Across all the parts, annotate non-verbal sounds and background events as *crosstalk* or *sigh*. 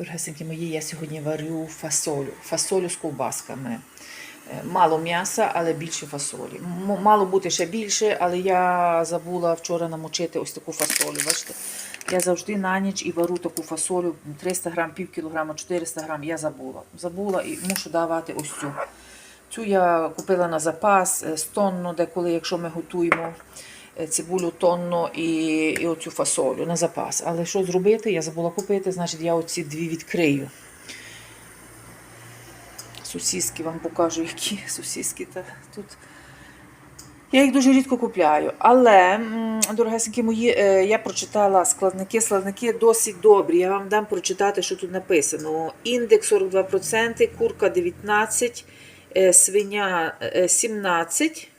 Дорогесенькі мої, я сьогодні варю фасолю. Фасолю з ковбасками. Е, Мало м'яса, але більше фасолі. Мало бути ще більше, але я забула вчора намочити ось таку фасолю. Бачите? Я завжди на ніч і вару таку фасолю 300 грам, пів кілограма, 400 грам. Я забула. Забула і мушу давати ось цю. Цю я купила на запас е, з тонну, деколи, якщо ми готуємо цибулю тонну і, і оцю фасолю на запас. Але що зробити? Я забула купити, значить я оці дві відкрию. Сусіски вам покажу, які *laughs* сусіски та тут. Я їх дуже рідко купляю. Але, дорогесенькі мої, е, я прочитала складники. Складники досить добрі. Я вам дам прочитати, що тут написано. Індекс 42%, курка 19%, е, свиня е, 17%.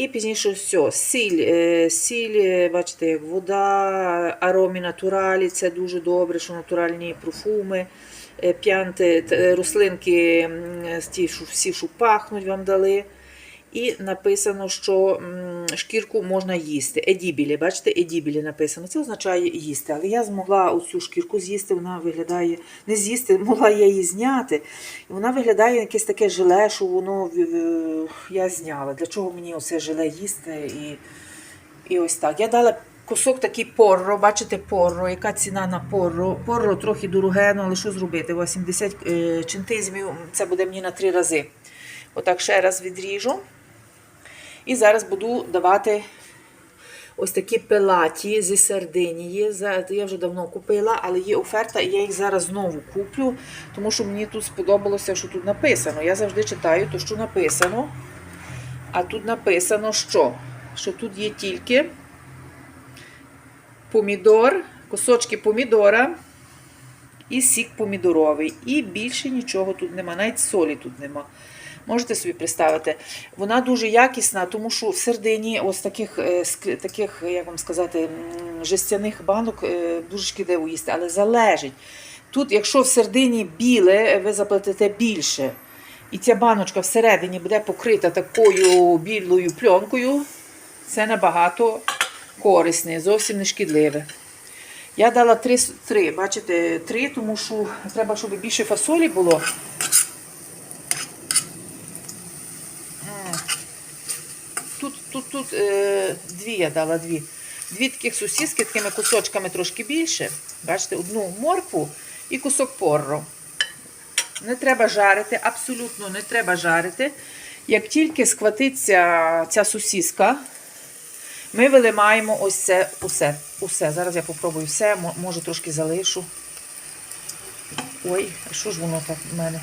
І пізніше все. Сіль, е, сіль, е, бачите, як вода, аромі натуралі, це дуже добре, що натуральні профуми, е, п'янти, рослинки, ті, що всі, що пахнуть, вам дали. І написано, що шкірку можна їсти. Едібілі, бачите, едібілі написано. Це означає їсти. Але я змогла оцю шкірку з'їсти, вона виглядає, не з'їсти, могла я її зняти. І вона виглядає якесь таке желе, що воно я зняла. Для чого мені оце желе їсти? І, і ось так. Я дала кусок такий порро, бачите, порро, яка ціна на порро. Порро трохи дороге, але що зробити? 80 е, чинтизмів, це буде мені на три рази. Отак ще раз відріжу. І зараз буду давати ось такі пелаті зі Сардинії. Я вже давно купила, але є оферта, і я їх зараз знову куплю, тому що мені тут сподобалося, що тут написано. Я завжди читаю то, що написано. А тут написано, що? Що тут є тільки помідор, кусочки помідора і сік помідоровий. І більше нічого тут нема, навіть солі тут нема. Можете собі представити, вона дуже якісна, тому що в середині ось таких, е, таких як вам сказати, жестяних банок е, дуже шкідливо їсти, але залежить. Тут, якщо в середині біле, ви заплатите більше. І ця баночка всередині буде покрита такою білою пленкою, це набагато корисне, зовсім не шкідливе. Я дала три, три, бачите, три, тому що треба, щоб більше фасолі було. Тут, тут, е, дві я дала дві. Дві таких сусіски такими кусочками трошки більше. Бачите, одну моркву і кусок порро. Не треба жарити, абсолютно не треба жарити. Як тільки схватиться ця сусіска, ми вилимаємо ось це усе. усе. Зараз я попробую все, може трошки залишу. Ой, а що ж воно так в мене?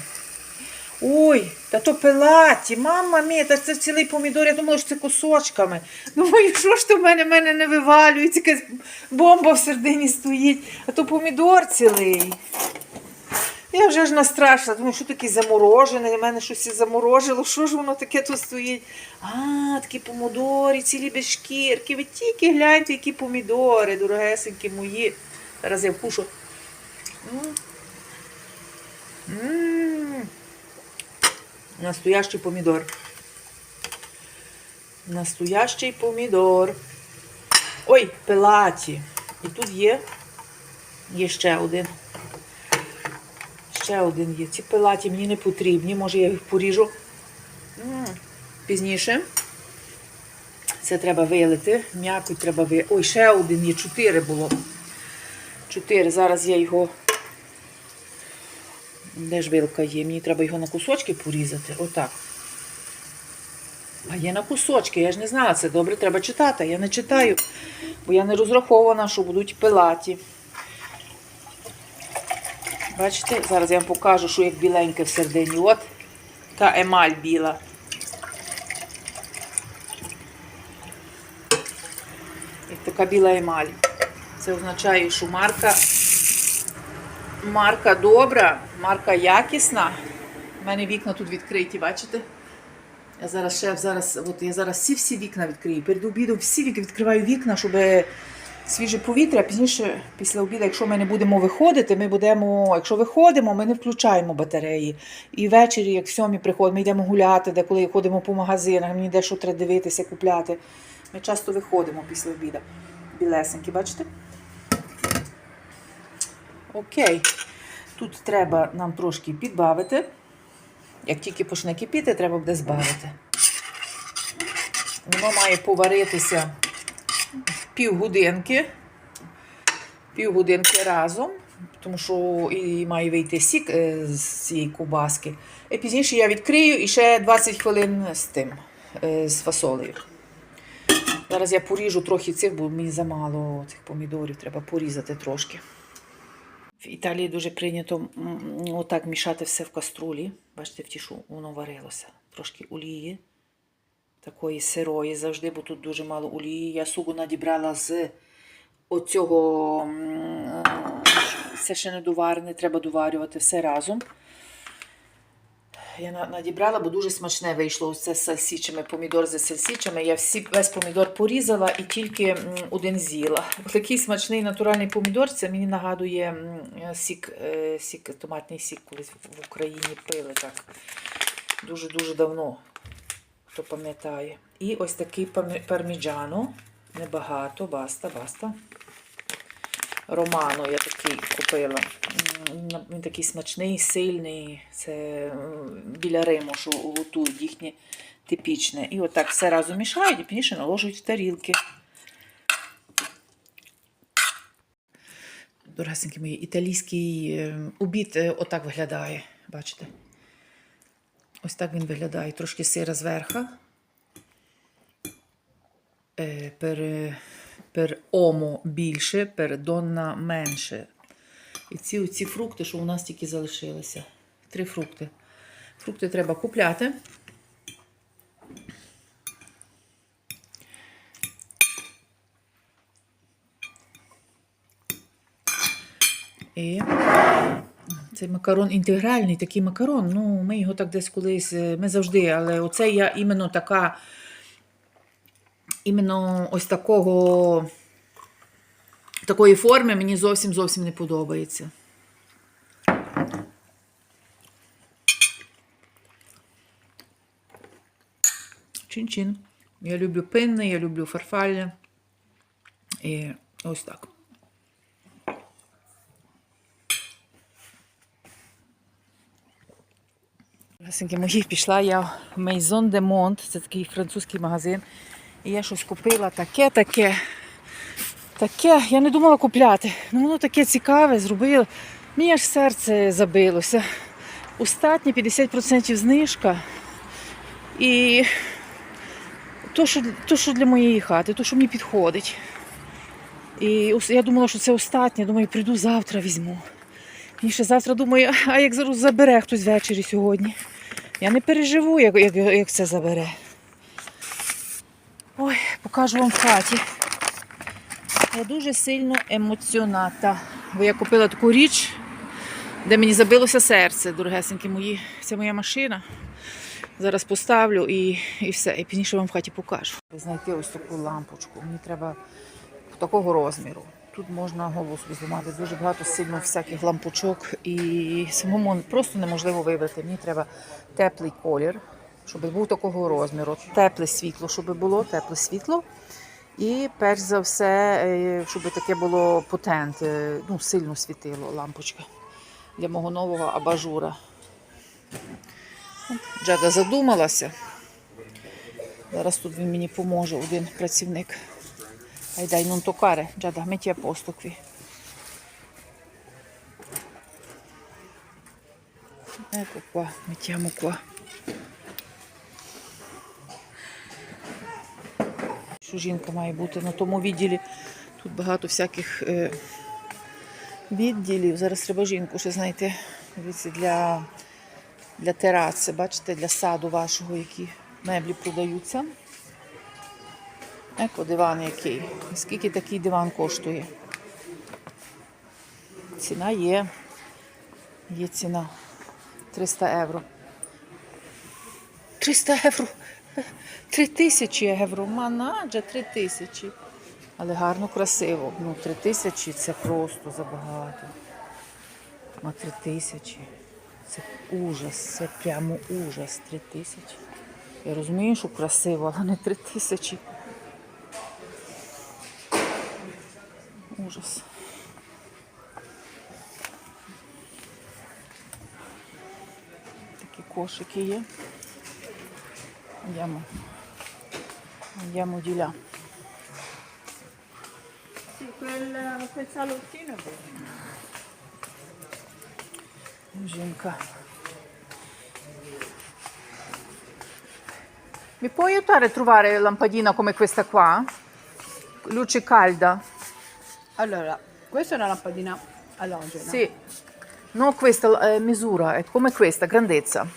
Ой, та то пелаті, мама мія, та це цілий помідор, я думала, що це кусочками. Думаю, що ж то в мене, мене не вивалюється, якась бомба в середині стоїть, а то помідор цілий. Я вже ж настрашила, думаю, що таке заморожене, в мене щось і заморожило, що ж воно таке тут стоїть? А, такі помідори, цілі без шкірки. Ви тільки гляньте, які помідори, дорогесенькі мої. Зараз я вкушу. М. Настоящий помідор. Настоящий помідор. Ой, пелаті. І тут є, є ще один. Ще один є. Ці пелаті мені не потрібні, може я їх поріжу пізніше. Це треба вилити. М'яко треба вилити. Ой, ще один є, чотири було. Чотири. Зараз я його. Де ж вилка є? Мені треба його на кусочки порізати. Отак. А є на кусочки, я ж не знала, це добре треба читати. Я не читаю, бо я не розрахована, що будуть пилаті. Бачите, зараз я вам покажу, що як біленьке всередині. От та емаль біла. Як така біла емаль. Це означає, що марка, марка добра, марка якісна. У мене вікна тут відкриті, бачите? Я зараз ще зараз, от я зараз всі всі вікна відкрию. Перед обідом всі віки відкриваю вікна, щоб свіже повітря. Пізніше, після обіду, якщо ми не будемо виходити, ми будемо, якщо виходимо, ми не включаємо батареї. І ввечері, як в сьомій приходимо, ми йдемо гуляти, де коли ходимо по магазинах, мені дещо треба дивитися, купляти. Ми часто виходимо після обіду. Білесенькі, бачите? Окей. Тут треба нам трошки підбавити. Як тільки почне кипіти, треба буде збавити. Воно має поваритися півгодинки. Півгодинки разом, тому що і має вийти сік е, з цієї ковбаски. І пізніше я відкрию і ще 20 хвилин з тим, е, з фасолею. Зараз я поріжу трохи цих, бо мені замало цих помідорів, треба порізати трошки. В Італії дуже прийнято отак мішати все в каструлі. Бачите, в тішу воно варилося. Трошки олії, такої сирої завжди, бо тут дуже мало олії. Я сугу надібрала з оцього. Це ще не доварене, треба доварювати все разом. Я надібрала, бо дуже смачне вийшло. Це з сальсічами, помідор з сальсічами. Я всі, весь помідор порізала і тільки один з'їла. Такий смачний натуральний помідор, це мені нагадує сік, е, сік, томатний сік, колись в- Україні пили так. Дуже-дуже давно, хто пам'ятає. І ось такий пармі- парміджано. Небагато, баста, баста. Романо я такий купила. Він такий смачний, сильний. Це біля Риму, що готують їхнє типічне. І отак все разом мішають і пізніше наложують в тарілки. Дорогесенькі мої, італійський е, обід е, отак виглядає. Бачите? Ось так він виглядає. Трошки сира зверха. Е, per омо більше, per донна менше. І ці оці фрукти, що у нас тільки залишилися. Три фрукти. Фрукти треба купляти. І цей макарон інтегральний, такий макарон. Ну, ми його так десь колись, ми завжди, але оце я іменно така іменно ось такого такої форми мені зовсім зовсім не подобається. Чин-чин. Я люблю пинне, я люблю фарфалля. І ось так. Мої, пішла я в Maison de Monde, це такий французький магазин. І я щось купила таке, таке. Таке, я не думала купляти. Ну воно таке цікаве, зробила. Мені аж серце забилося. Остатні 50% знижка. І то, що, то, що для моєї хати, то, що мені підходить. І я думала, що це останнє. Думаю, прийду завтра візьму. І ще завтра думаю, а як забере хтось ввечері сьогодні. Я не переживу, як, як, як це забере. Ой, покажу вам в хаті. Я дуже сильно емоціоната. Бо я купила таку річ, де мені забилося серце, дорогесенькі мої. Це моя машина. Зараз поставлю і, і все. І пізніше вам в хаті покажу. Знайти ось таку лампочку. Мені треба такого розміру. Тут можна голову собі зламати дуже багато сильно всяких лампочок і самому просто неможливо вибрати. Мені треба теплий колір, щоб був такого розміру, тепле світло, щоб було, тепле світло. І перш за все, е, щоб таке було потент, е, ну, сильно світило лампочка для мого нового абажура. Джада задумалася. Зараз тут він мені поможе, один працівник. Ai dai, non toccare, Giada, metti a posto qui. Ecco Що жінка має бути на тому відділі. Тут багато всяких е, відділів. Зараз треба жінку ще знайти. Дивіться, для, для тераси, бачите, для саду вашого, які меблі продаються. Еко диван який. Скільки такий диван коштує? Ціна є. Є ціна. 300 євро. 300 євро. 3 тисячі євро. Манаджа 3 тисячі. Але гарно, красиво. Ну, 3 тисячі це просто забагато. А 3 тисячі. Це ужас. Це прямо ужас. 3 тисячі. Я розумію, що красиво, але не 3 тисячі. Ужас. Такі кошики є. Andiamo, andiamo di là. Sì, quel, quel salottino è bello. Ginca. Mi puoi aiutare a trovare lampadina come questa qua? Luce calda. Allora, questa è una lampadina all'angelo Sì, no questa eh, misura, è come questa, grandezza.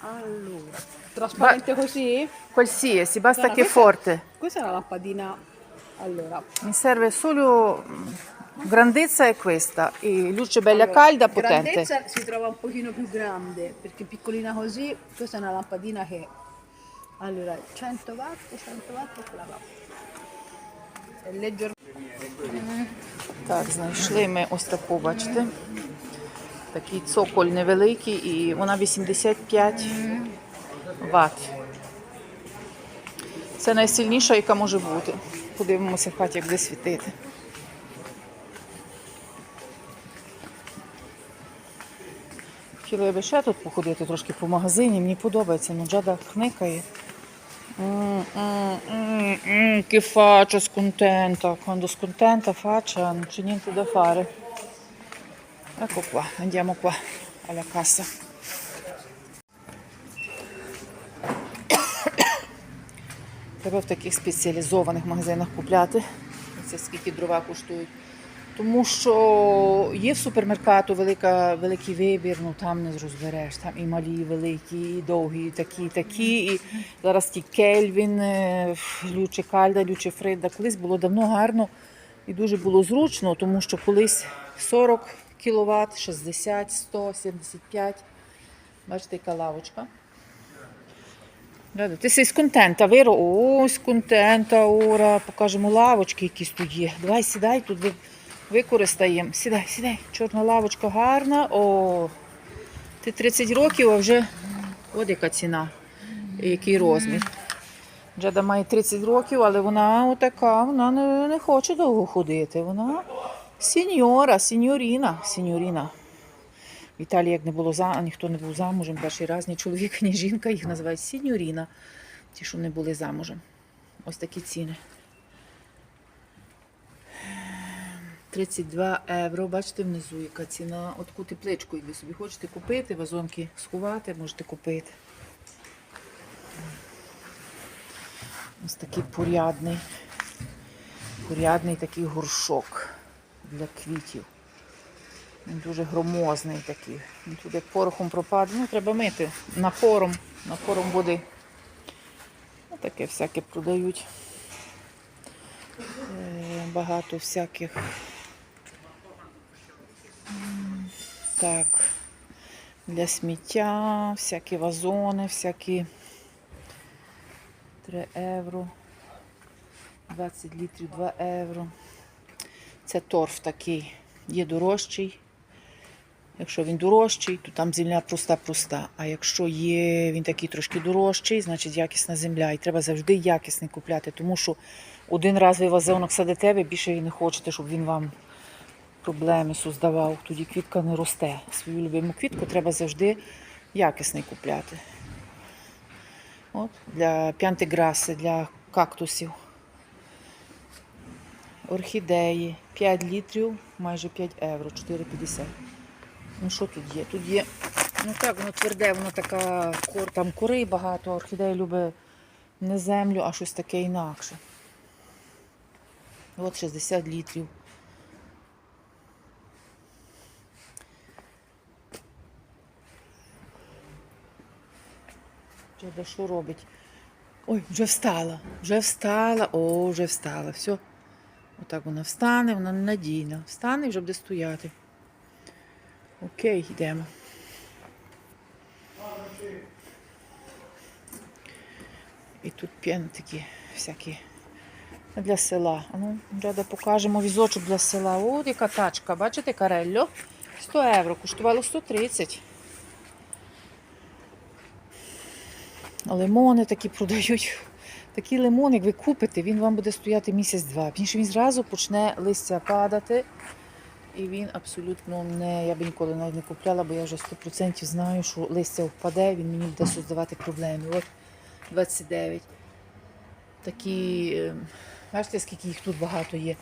Allora, trasparente così? Qualsiasi, basta Guarda, che è questa- forte. Questa è una lampadina. Allora, Mi serve solo mm, grandezza è questa e luce bella allora, calda, potente. grandezza si trova un pochino più grande perché piccolina così, questa è una lampadina che allora 100 watt, 100 watt e quella va. È leggero. Так, знайшли ми ось таку, бачите. Такий цоколь невеликий і вона 85 Вт. Це найсильніша, яка може бути. Подивимося в хаті, як буде світити. Хотіла би ще тут походити трошки по магазині, мені подобається, ну джада хникає. Che faccia scontenta, quando scontenta faccia non c'è niente da fare. Ecco qua, andiamo qua alla cassa. Треба в таких спеціалізованих магазинах купляти. Це скільки дрова коштують. Тому що є в супермеркату велика, великий вибір, ну там не розбереш. Там і малі, і великі, і довгі, і такі, і такі. І зараз ті Кельвін, е, Люче Кальда, Люче Фрида. Колись було давно гарно і дуже було зручно, тому що колись 40 кВт, 60, 100, 75. Бачите, яка лавочка. Ти sei scontenta, vero? О, scontenta ora. Покажемо лавочки, якісь тут є. Давай сідай, тут використаємо. Сідай, сідай. Чорна лавочка гарна. О, ти 30 років, а вже от яка ціна, який розмір. Джада має 30 років, але вона отака, вона не, не хоче довго ходити. Вона сіньора, сіньоріна, сіньоріна. В Італії, як не було за ніхто не був замужем, перший раз ні чоловік, ні жінка, їх називають сіньоріна, ті, що не були замужем. Ось такі ціни. 32 євро. Бачите внизу, яка ціна. От таку тепличку, як собі хочете купити, вазонки сховати, можете купити. Ось такий порядний, порядний такий горшок для квітів. Він дуже громозний такий. Він тут як порохом пропаде. Ну, треба мити напором. Напором води. Ну, таке всяке продають. Е, Багато всяких. Так. Для сміття, всякі вазони, всякі 3 євро. 20 літрів 2 євро. Це торф такий. Є дорожчий. Якщо він дорожчий, то там земля проста-проста. А якщо є він такий трошки дорожчий, значить якісна земля. І треба завжди якісний купляти, тому що один раз ви вазонок садите, ви більше і не хочете, щоб він вам проблеми создавав. Тоді квітка не росте. Свою любиму квітку треба завжди якісний купляти. От, для п'янтиграси, для кактусів. Орхідеї 5 літрів, майже 5 євро, 4,50. Ну що тут є? Тут є. Ну так, воно тверде, воно така там кори багато, орхідея любить не землю, а щось таке інакше. От 60 літрів. Що робить? Ой, вже встала, вже встала, о, вже встала. Все. Отак вона встане, вона ненадійна. Встане і вже буде стояти. Окей, йдемо. І тут п'яни такі всякі для села. Ну, Джада покажемо візочок для села. О, яка тачка. Бачите, карелло? 100 євро, коштувало 130. Лимони такі продають. Такий лимон, як ви купите, він вам буде стояти місяць-два. Пізніше він зразу почне листя падати. І він абсолютно не, я би ніколи навіть не купляла, бо я вже 100% знаю, що листя впаде, він мені буде создавати проблеми. От 29. Такі, е, бачите, скільки їх тут багато є.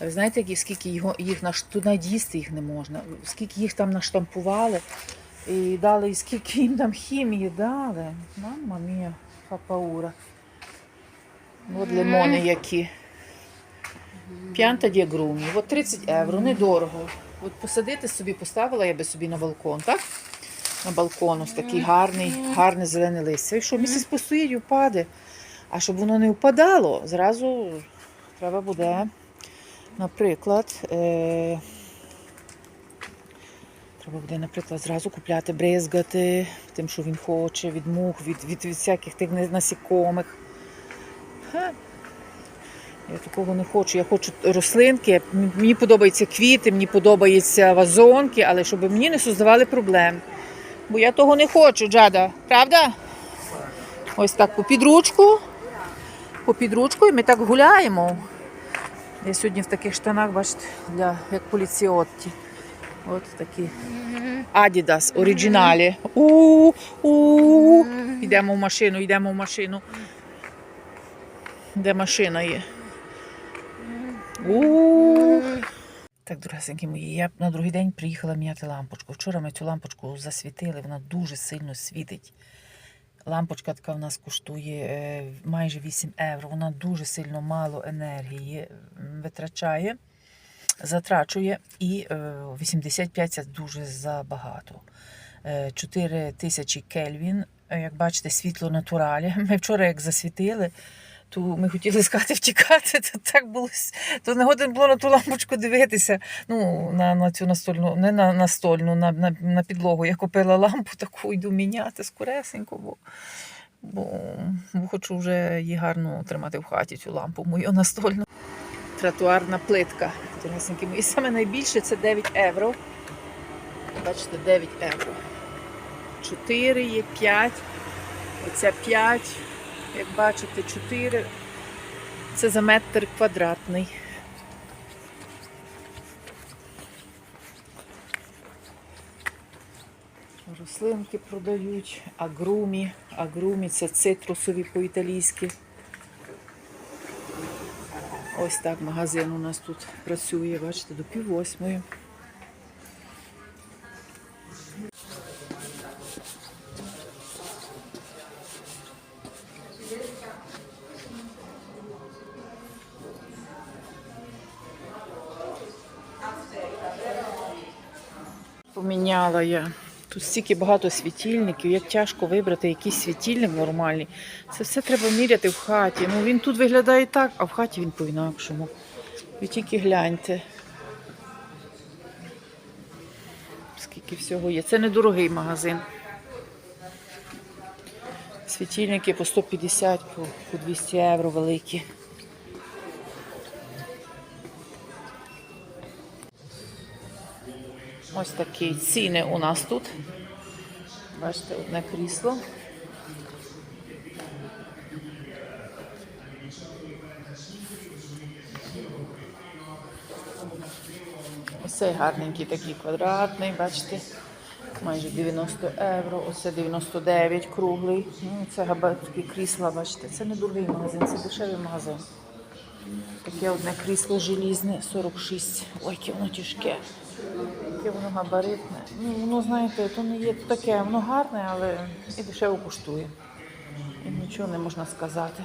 Ви знаєте, скільки його, їх тут навіть їх не можна. Скільки їх там наштампували і дали, і скільки їм там хімії дали. Мама мія, папаура. От лимони які. П'янта діагрумі. От 30 євро, недорого. От посадити собі, поставила я би собі на балкон, так? На балкон ось такий гарний, гарне зелене листя. Якщо місяць постоїть, впаде. А щоб воно не впадало, зразу треба буде, наприклад, е- треба буде, наприклад, зразу купляти, бризгати тим, що він хоче, від мух, від, від, від всяких тих насікомих. Я такого не хочу. Я хочу рослинки. Мені подобаються квіти, мені подобаються вазонки, але щоб мені не создавали проблем. Бо я того не хочу, Джада. Правда? Ось так по підручку. По підручку і ми так гуляємо. Я сьогодні в таких штанах, бачите, для, як поліціотті. От такі. Adidas оригіналі. У, у. Йдемо в машину, йдемо в машину. Де машина є? У. Так, дорогесенькі мої, я на другий день приїхала міняти лампочку. Вчора ми цю лампочку засвітили, вона дуже сильно світить. Лампочка така в нас коштує е, майже 8 євро. Вона дуже сильно мало енергії витрачає, затрачує, і е, 85 це дуже забагато. Е, 4 тисячі кельвін. Е, Як бачите, світло натуралі. *laughs* Ми вчора як засвітили, то ми хотіли з хати втікати, то так було. То не годин було на ту лампочку дивитися. Ну, на, на цю настольну, не на настольну, на, на, на підлогу. Я купила лампу, таку йду міняти скоресенько, бо, бо, бо хочу вже її гарно тримати в хаті, цю лампу мою настольну. Тротуарна плитка. І саме найбільше це 9 євро. Бачите, 9 євро. 4 є 5. Оця 5. Як бачите, 4. Це за метр квадратний. Рослинки продають, агрумі. Агрумі це цитрусові по-італійськи. Ось так магазин у нас тут працює, бачите, до пів восьмої. Поміняла я. Тут стільки багато світильників, як тяжко вибрати якийсь світильник нормальний. Це все треба міряти в хаті. Ну він тут виглядає так, а в хаті він по-інакшому. Ви тільки гляньте. Скільки всього є. Це недорогий магазин. Світильники по 150, по, по 200 євро великі. Ось такі ціни у нас тут. Бачите, одне крісло. Ось цей гарненький такий квадратний, бачите, майже 90 євро, оце 99 круглий. Ну, це такі крісла, бачите, це не дорогий магазин, це дешевий магазин. Таке одне крісло желізне, 46. Ой, яке воно тяжке. Яке воно габаритне. Ну, воно, знаєте, то не є таке, воно гарне, але і дешево коштує. І нічого не можна сказати.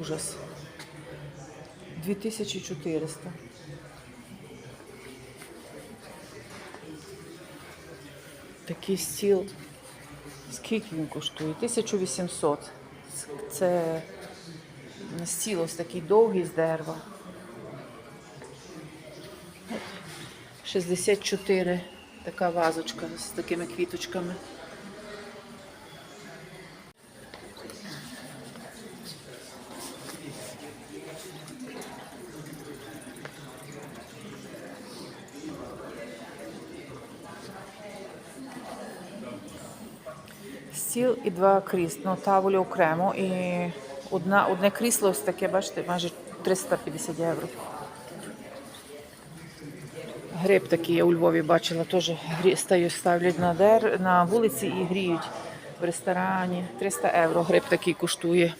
Ужас. 2400. Такий стіл. Скільки він коштує? 1800. Це стіл такий довгий з дерева. 64 така вазочка з такими квіточками. Стіл і два крісла. Ну, таволі окремо. І одна, одне крісло ось таке, бачите, майже 350 євро. Гриб такий я у Львові бачила, теж стаю- ставлять на, дер, на вулиці і гріють в ресторані. 300 євро гриб такий коштує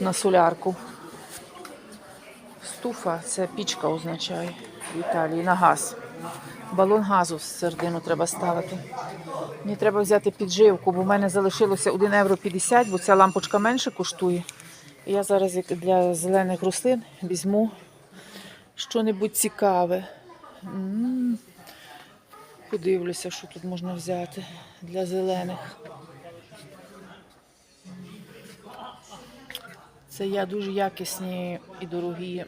на солярку. Стуфа це пічка означає в Італії на газ. Балон газу середину треба ставити. Мені треба взяти підживку, бо в мене залишилося 1 євро 50, бо ця лампочка менше коштує. Я зараз для зелених рослин візьму що-небудь цікаве. Подивлюся, що тут можна взяти для зелених. Це я дуже якісні і дорогі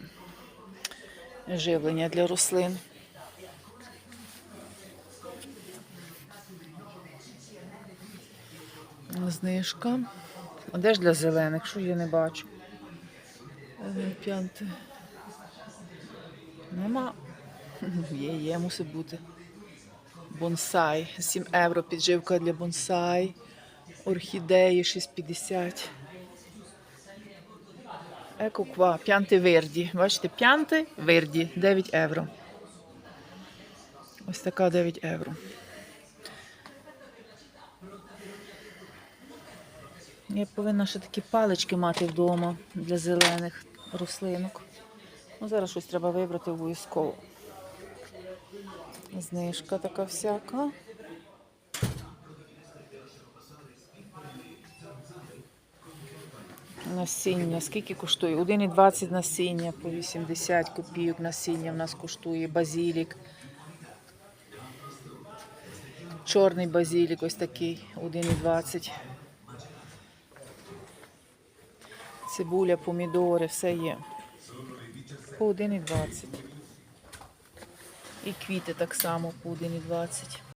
живлення для рослин. Знижка. А де ж для зелених? Що я не бачу? Е, П'янти. Нема. *laughs* Є, є, мусить бути. Бонсай. 7 євро підживка для бонсай. Орхідеї 6,50. Еко ква, п'янти верді. Бачите, п'янти верді 9 євро. Ось така 9 євро. Я повинна ще такі палички мати вдома для зелених рослинок. Ну, зараз щось треба вибрати обов'язково. Знижка така всяка. Насіння. Скільки коштує? 1,20 насіння по 80 копійок насіння в нас коштує. Базілік. Чорний базілік ось такий. 1,20. Цибуля, помідори, все є. По 1,20. І квіти так само по 1,20.